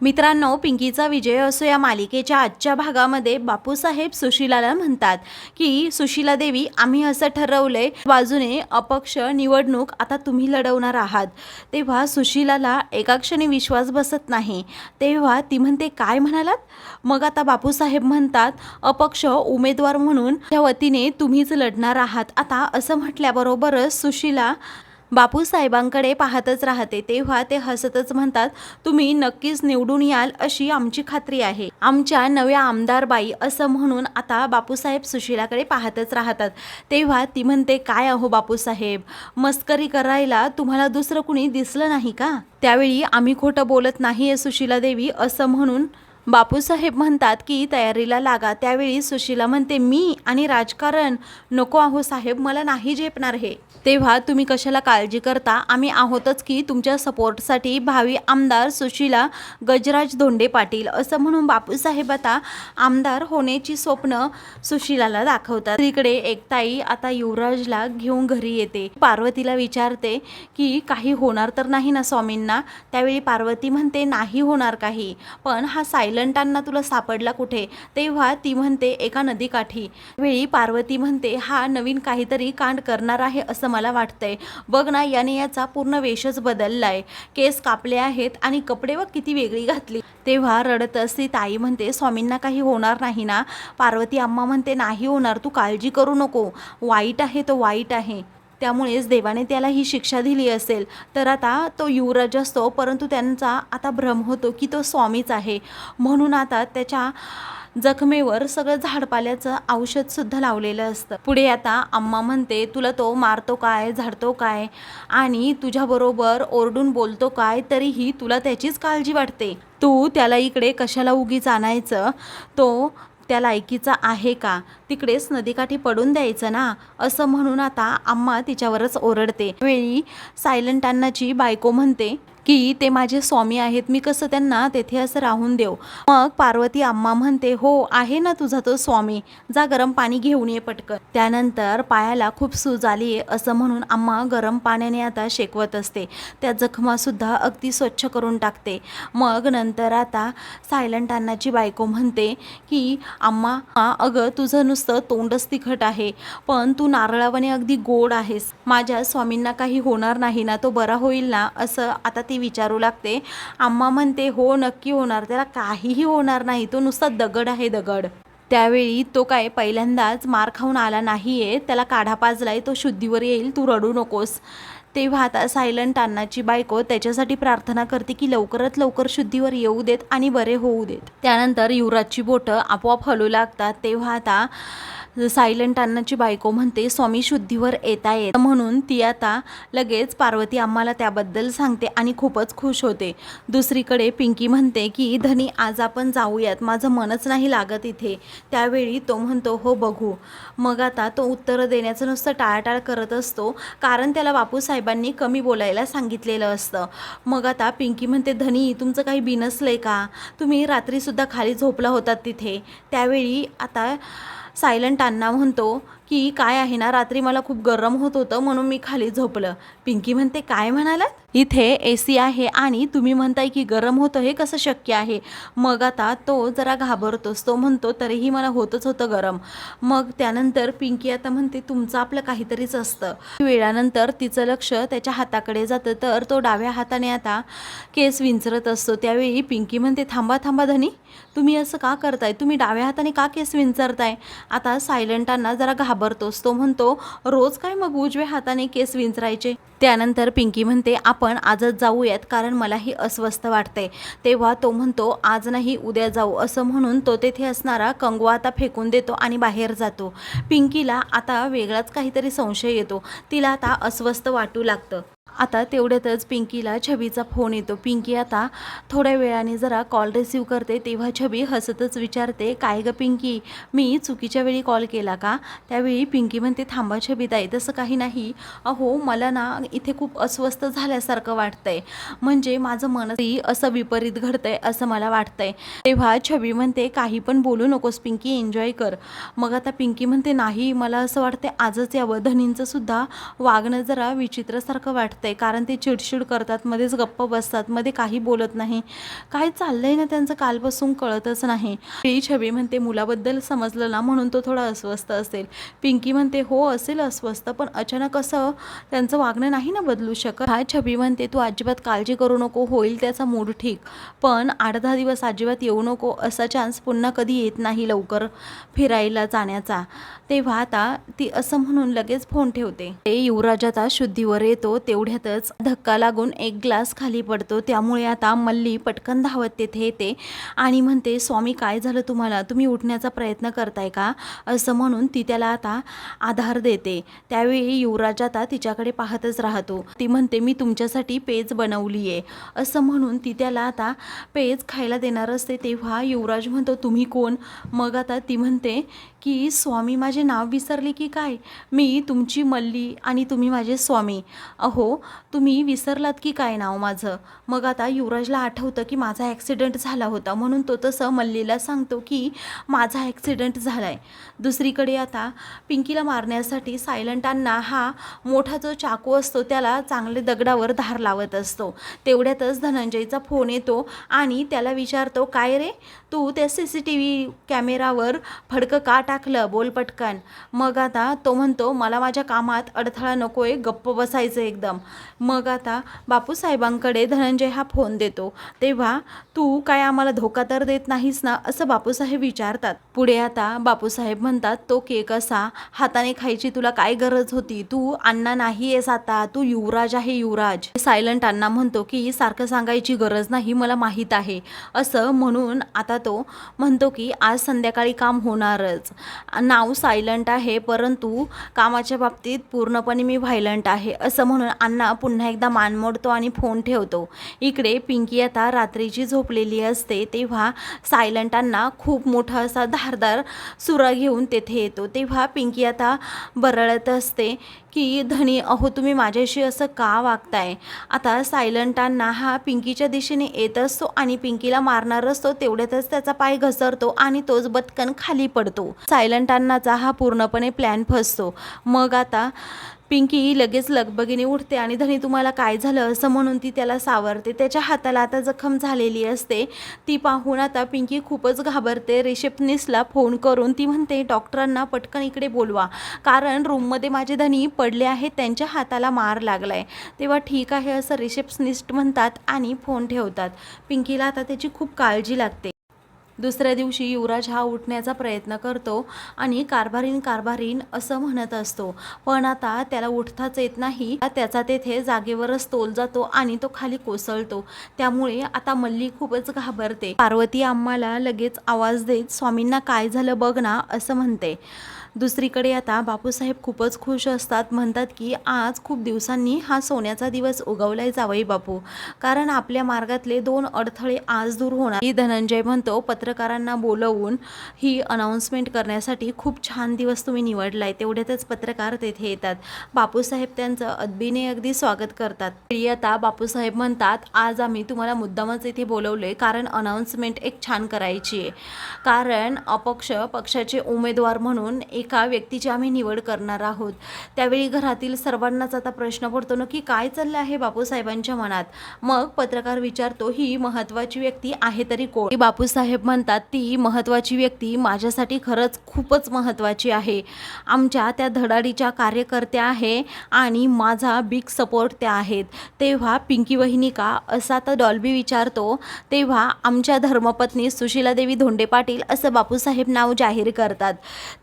मित्रांनो पिंकीचा विजय असो या मालिकेच्या आजच्या भागामध्ये बापूसाहेब सुशिलाला म्हणतात की सुशिला देवी आम्ही असं ठरवलंय बाजूने अपक्ष निवडणूक आता तुम्ही लढवणार आहात. तेव्हा सुशिलाला एका क्षणी विश्वास बसत नाही. तेव्हा ती म्हणते काय म्हणालात? मग आता बापूसाहेब म्हणतात अपक्ष उमेदवार म्हणून त्या वतीने तुम्हीच लढणार आहात. आता असं म्हटल्याबरोबरच सुशिला बापूसाहेबांकडे पाहतच राहते तेव्हा ते हसतच म्हणतात तुम्ही नक्कीच निवडून याल अशी आमची खात्री आहे. आमच्या नव्या आमदार बाई असं म्हणून आता बापूसाहेब सुशिलाकडे पाहतच राहतात. तेव्हा ती म्हणते काय अहो बापूसाहेब मस्करी करायला तुम्हाला दुसरं कुणी दिसलं नाही का? त्यावेळी आम्ही खोटं बोलत नाही सुशिला देवी असं म्हणून बापूसाहेब म्हणतात की तयारीला लागा. त्यावेळी सुशीला म्हणते मी आणि राजकारण नको आहो साहेब मला नाही झेपणार हे. तेव्हा तुम्ही कशाला काळजी करता? आम्ही आहोतच की तुमच्या सपोर्टसाठी भावी आमदार सुशीला गजराज धोंडे पाटील. असं म्हणून बापूसाहेब आता आमदार होण्याची स्वप्न सुशीलाला दाखवतात. तिकडे एकताई आता युवराजला घेऊन घरी येते. पार्वतीला विचारते की काही होणार तर नाही ना स्वामींना? त्यावेळी पार्वती म्हणते नाही होणार काही. पण हा वेलंटांना तुला सापडला कुठे? तेव्हा ती म्हणते एका नदीकाठी. वेळी पार्वती म्हणते हा नवीन काहीतरी कांड करणार आहे असं मला वाटतंय. बघ ना याने याचा पूर्ण वेशच बदललाय. केस कापले आहेत आणि कपडे व किती वेगळी घातली. तेव्हा रडत असती ताई म्हणते स्वामींना काही होणार नाही ना? पार्वती अम्मा म्हणते नाही होणार तू काळजी करू नको. वाईट आहे तो वाईट आहे. त्यामुळेच देवाने त्याला ही शिक्षा दिली असेल. तर आता तो युवराज असतो परंतु त्यांचा आता भ्रम होतो की तो स्वामीच आहे. म्हणून आता त्याच्या जखमेवर सगळं झाडपाल्याचं औषधसुद्धा लावलेलं असतं. पुढे आता अम्मा म्हणते तुला तो मारतो काय झाडतो काय? आणि तुझ्याबरोबर ओरडून बोलतो काय तरीही तुला त्याचीच काळजी वाटते. तू त्याला इकडे कशाला उगीच आणायचं? तो त्या लायकीचा आहे का? तिकडेच नदीकाठी पडून द्यायचं ना? असं म्हणून आता आम्हा तिच्यावरच ओरडते. वेळी सायलंट अण्णाची बायको म्हणते की ते माझे स्वामी आहेत मी कसं त्यांना तेथे असं राहून देऊ? मग पार्वती आम्मा म्हणते हो आहे ना तुझा तो स्वामी. जा गरम पाणी घेऊन ये पटकन. त्यानंतर पायाला खूप सूज आली आहे असं म्हणून आम्हा गरम पाण्याने आता शेकवत असते. त्या जखमासुद्धा अगदी स्वच्छ करून टाकते. मग नंतर आता सायलंट अण्णाची बायको म्हणते की आम्हा हा, अगं तुझं नुसतं तोंडच तिखट आहे पण तू नारळावाने अगदी गोड आहेस. माझ्या स्वामींना काही होणार नाही ना तो बरा होईल ना? असं आता ती विचारू लागते. आम्हा म्हणते हो नक्की होणार. त्याला काहीही होणार नाही. तो नुसता दगड आहे दगड. त्यावेळी तो काय पहिल्यांदाच मार खाऊन आला नाही आहे त्याला काढा पाजलाय तो शुद्धीवर येईल. तू रडू नकोस. तेव्हा आता सायलंट अण्णाची बायको त्याच्यासाठी प्रार्थना करते की लवकरात लवकर शुद्धीवर येऊ देत आणि बरे होऊ देत. त्यानंतर युवराजची बोटं आपोआप हलू लागतात. तेव्हा आता सायलंट अण्णाची बायको म्हणते स्वामी शुद्धीवर येता येत. म्हणून ती आता लगेच पार्वती आम्हाला त्याबद्दल सांगते आणि खूपच खुश होते. दुसरीकडे पिंकी म्हणते की धनी आज आपण जाऊयात. माझं मनच नाही लागत इथे. त्यावेळी तो म्हणतो हो बघू. मग आता तो उत्तरं देण्याचं नुसतं टाळाटाळ करत असतो कारण त्याला बापूसाहेबांनी कमी बोलायला सांगितलेलं असतं. मग आता पिंकी म्हणते धनी तुमचं काही बिनसलंय का? तुम्ही रात्रीसुद्धा खाली झोपला होतात तिथे. त्यावेळी आता सायलंट त्यांना म्हणतो की काय आहे ना रात्री मला खूप गरम होत होतं म्हणून मी खाली झोपलं. पिंकी म्हणते काय म्हणालात? इथे ए सी आहे आणि तुम्ही म्हणताय की गरम होतं हे कसं शक्य आहे? मग आता तो जरा घाबरतोस. तो म्हणतो तरीही मला होतच होतं गरम. मग त्यानंतर पिंकी आता म्हणते तुमचं आपलं काहीतरीच असतं. वेळानंतर तिचं लक्ष त्याच्या हाताकडे जातं. तर तो डाव्या हाताने आता केस विंचरत असतो. त्यावेळी पिंकी म्हणते थांबा थांबा धनी. तुम्ही असं का करताय? तुम्ही डाव्या हाताने का केस विंचरताय? आता सायलंटांना जरा घाबरतोस. तो म्हणतो रोज काय मग उजव्या हाताने केस विंचरायचे? त्यानंतर पिंकी म्हणते आपण आजच जाऊयात कारण मलाही अस्वस्थ वाटते तेव्हा तो म्हणतो आज नाही उद्या जाऊ. असं म्हणून तो तेथे असणारा कंगवा आता फेकून देतो आणि बाहेर जातो. पिंकीला आता वेगळाच काहीतरी संशय येतो. तिला आता अस्वस्थ वाटू लागतं. आता तेवढ्यातच पिंकीला छबीचा फोन येतो. पिंकी आता थोड्या वेळाने जरा कॉल रिसीव करते तेव्हा छबी हसतच विचारते काय ग पिंकी मी चुकीच्या वेळी कॉल केला का? त्यावेळी पिंकी म्हणते थांबा छबीताई तसं काही नाही. अहो मला ना इथे खूप अस्वस्थ झाल्यासारखं वाटतंय. म्हणजे माझं मनही असं विपरीत घडतंय असं मला वाटतंय. तेव्हा छबी म्हणते काही पण बोलू नकोस पिंकी एन्जॉय कर. मग आता पिंकी म्हणते नाही मला असं वाटते आजच यावं. धनींचं सुद्धा वागणं जरा विचित्रसारखं वाटतं आहे कारण ते चिडचिड करतात मध्येच गप्प बसतात मध्ये काही बोलत नाही. काय चाललंय ना त्यांचं कालपासून कळतच नाही. ही छबी म्हणते मुलाबद्दल समजलं ना? म्हणून तो थोडा अस्वस्थ असेल. पिंकी म्हणते हो असेल अस्वस्थ पण अचानक असं त्यांचं वागणं नाही ना बदलू शकत. हा छबी म्हणते तू अजिबात काळजी करू नको होईल त्याचा मूड ठीक पण आठ दहा दिवस अजिबात येऊ नको असा चान्स पुन्हा कधी येत नाही लवकर फिरायला जाण्याचा. तेव्हा आता ती असं म्हणून लगेच फोन ठेवते. ते युवराज आता शुद्धीवर येतो तेवढ्या तेवढ्यातच धक्का लागून एक ग्लास खाली पडतो. त्यामुळे आता मल्ली पटकन धावत तेथे येते. आणि म्हणते स्वामी काय झालं तुम्हाला? तुम्ही उठण्याचा प्रयत्न करताय का? असं म्हणून ती त्याला आता आधार देते. त्यावेळी युवराज आता तिच्याकडे पाहतच राहतो. ती म्हणते मी तुमच्यासाठी पेज बनवली आहे असं म्हणून ती त्याला आता पेज खायला देणार असते. तेव्हा युवराज म्हणतो तुम्ही कोण? मग आता ती म्हणते की स्वामी माझे नाव विसरले की काय? मी तुमची मल्ली आणि तुम्ही माझे स्वामी. अहो तुम्ही विसरलात की काय नाव माझं? मग आता युवराजला आठवतं की माझा ॲक्सिडेंट झाला होता. म्हणून तो तसं मल्लीला सांगतो की माझा ॲक्सिडेंट झाला आहे दुसरीकडे आता पिंकीला मारण्यासाठी सायलंटांना हा मोठा जो चाकू असतो त्याला चांगले दगडावर धार लावत असतो. तेवढ्यातच धनंजयचा फोन येतो आणि त्याला विचारतो काय रे? तू त्या सी सी टी व्ही कॅमेरावर फडकं का टाकलं? बोल पटकन. मग आता तो म्हणतो मला माझ्या कामात अडथळा नको आहे गप्प बसायचं एकदम. मग आता बापूसाहेबांकडे धनंजय हा फोन देतो. तेव्हा तू काय आम्हाला धोका तर देत नाहीस ना? असं बापूसाहेब विचारतात. पुढे आता बापूसाहेब म्हणतात तो केक असा हाताने खायची तुला काय गरज होती? तू अण्णा नाही आहेस आता. तू युवराज आहे युवराज. सायलंट अण्णा म्हणतो की सारखं सांगायची गरज नाही मला माहीत आहे. असं म्हणून आता तो म्हणतो की आज संध्याकाळी काम होणारच. नाव सायलंट आहे परंतु कामाच्या बाबतीत पूर्णपणे मी व्हायलंट आहे. असं म्हणून अण्णा पुन्हा एकदा मान मोडतो आणि फोन ठेवतो. इकडे पिंकी आता रात्रीची झोपलेली असते तेव्हा सायलंटांना खूप मोठा असा धारदार सुरा घेऊन तेथे येतो. तेव्हा पिंकी आता बरळत असते की धनी अहो तुम्ही माझ्याशी असं का वागताय? आता सायलंटांना हा पिंकीच्या दिशेने येत असतो आणि पिंकीला मारणार असतो तेवढ्यातच त्याचा पाय घसरतो आणि तोच बटकन खाली पडतो. सायलंटांनाचा हा पूर्णपणे प्लॅन फसतो. मग आता पिंकी लगेच लगबगीने उठते आणि धनी तुम्हाला काय झालं? असं म्हणून ती त्याला सावरते. त्याच्या हाताला आता जखम झालेली असते. ती पाहून आता पिंकी खूपच घाबरते. रिसेप्शनिस्टला फोन करून ती म्हणते डॉक्टरांना पटकन इकडे बोलवा. कारण रूममध्ये माझे धनी पडले आहेत त्यांच्या हाताला मार लागलाय. तेव्हा ठीक आहे असं रिसेप्शनिस्ट म्हणतात आणि फोन ठेवतात. पिंकीला आता त्याची खूप काळजी लागते. दुसऱ्या दिवशी युवराज हा उठण्याचा प्रयत्न करतो आणि कारभारीन कारभारीन असं म्हणत असतो. पण आता त्याला उठताच येत नाही. त्याचा तेथे जागेवरच तोल जातो आणि तो खाली कोसळतो. त्यामुळे आता मल्ली खूपच घाबरते. पार्वती आम्हाला लगेच आवाज देत स्वामींना काय झालं बघ ना असं म्हणते. दुसरीकडे आता बापूसाहेब खूपच खुश असतात. म्हणतात की आज खूप दिवसांनी हा सोन्याचा दिवस उगवलाय जावई बापू. कारण आपल्या मार्गातले दोन अडथळे आज दूर होणार. ही धनंजय म्हणतो पत्रकारांना बोलवून ही अनाऊन्समेंट करण्यासाठी खूप छान दिवस तुम्ही निवडलाय. तेवढ्यातच पत्रकार तेथे येतात. बापूसाहेब त्यांचं अदबीने अगदी स्वागत करतात. प्रियता आता बापूसाहेब म्हणतात आज आम्ही तुम्हाला मुद्दामच इथे बोलवले कारण अनाऊन्समेंट एक छान करायची आहे कारण अपक्ष पक्षाचे उमेदवार म्हणून एक एका व्यक्तीची आम्ही निवड करणार आहोत. त्यावेळी घरातील सर्वांनाच आता प्रश्न पडतो ना की काय चाललं आहे बापूसाहेबांच्या मनात? मग पत्रकार विचारतो ही महत्त्वाची व्यक्ती आहे तरी कोण? बापूसाहेब म्हणतात ती महत्त्वाची व्यक्ती माझ्यासाठी खरंच खूपच महत्त्वाची आहे. आमच्या त्या धडाडीच्या कार्यकर्त्या आहे आणि माझा बिग सपोर्ट त्या आहेत. तेव्हा पिंकी वहिनी का? असा तर डॉल्बी विचारतो. तेव्हा आमच्या धर्मपत्नी सुशीलादेवी धोंडे पाटील असं बापूसाहेब नाव जाहीर करतात.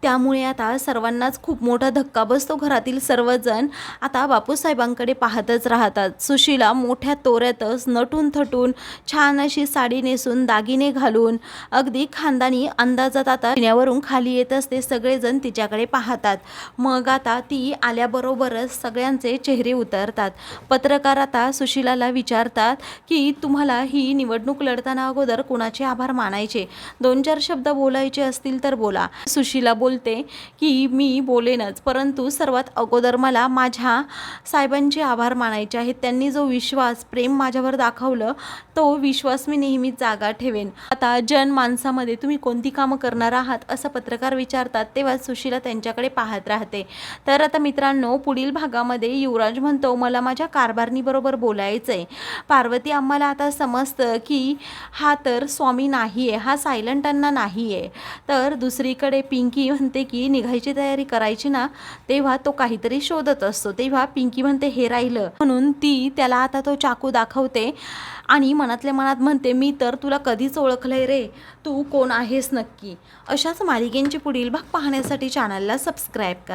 त्यामुळे आता सर्वांनाच खूप मोठा धक्का बसतो. घरातील सर्वजण आता बापूसाहेबांकडे पाहतच राहतात. सुशीला मोठ्या तोऱ्यातच नटून थटून छान अशी साडी नेसून दागिने घालून अगदी खानदानी अंदाजात आता पिण्यावरून खाली येत असते. सगळेजण तिच्याकडे पाहतात. मग आता ती आल्याबरोबरच सगळ्यांचे चेहरे उतरतात. पत्रकार आता सुशीलाला विचारतात की तुम्हाला ही निवडणूक लढताना अगोदर कुणाचे आभार मानायचे? दोन चार शब्द बोलायचे असतील तर बोला. सुशीला बोलते की मी बोलेनच. परंतु सर्वात अगोदर मला माझ्या साहेबांचे आभार मानायचे आहेत. त्यांनी जो विश्वास प्रेम माझ्यावर दाखवलं तो विश्वास मी नेहमीच जागा ठेवेन. आता जन माणसामध्ये तुम्ही कोणती कामं करणार आहात असं पत्रकार विचारतात तेव्हा सुशीला त्यांच्याकडे पाहत राहते. तर आता मित्रांनो पुढील भागामध्ये युवराज म्हणतो मला माझ्या कारभारणीबरोबर बोलायचं आहे पार्वती आम्हाला आता समजतं की हा तर स्वामी नाही आहे हा सायलंटांना नाही आहे तर दुसरीकडे पिंकी म्हणते की निघायची तयारी करायची ना तेव्हा तो काहीतरी शोधत असतो. तेव्हा पिंकी म्हणते हे राहिलं. म्हणून ती त्याला आता तो चाकू दाखवते आणि मनातल्या मनात म्हणते मी तर तुला कधीच ओळखलंय रे. तू कोण आहेस नक्की? अशाच मालिकेंची पुढील भाग पाहण्यासाठी चॅनलला सबस्क्राईब करा.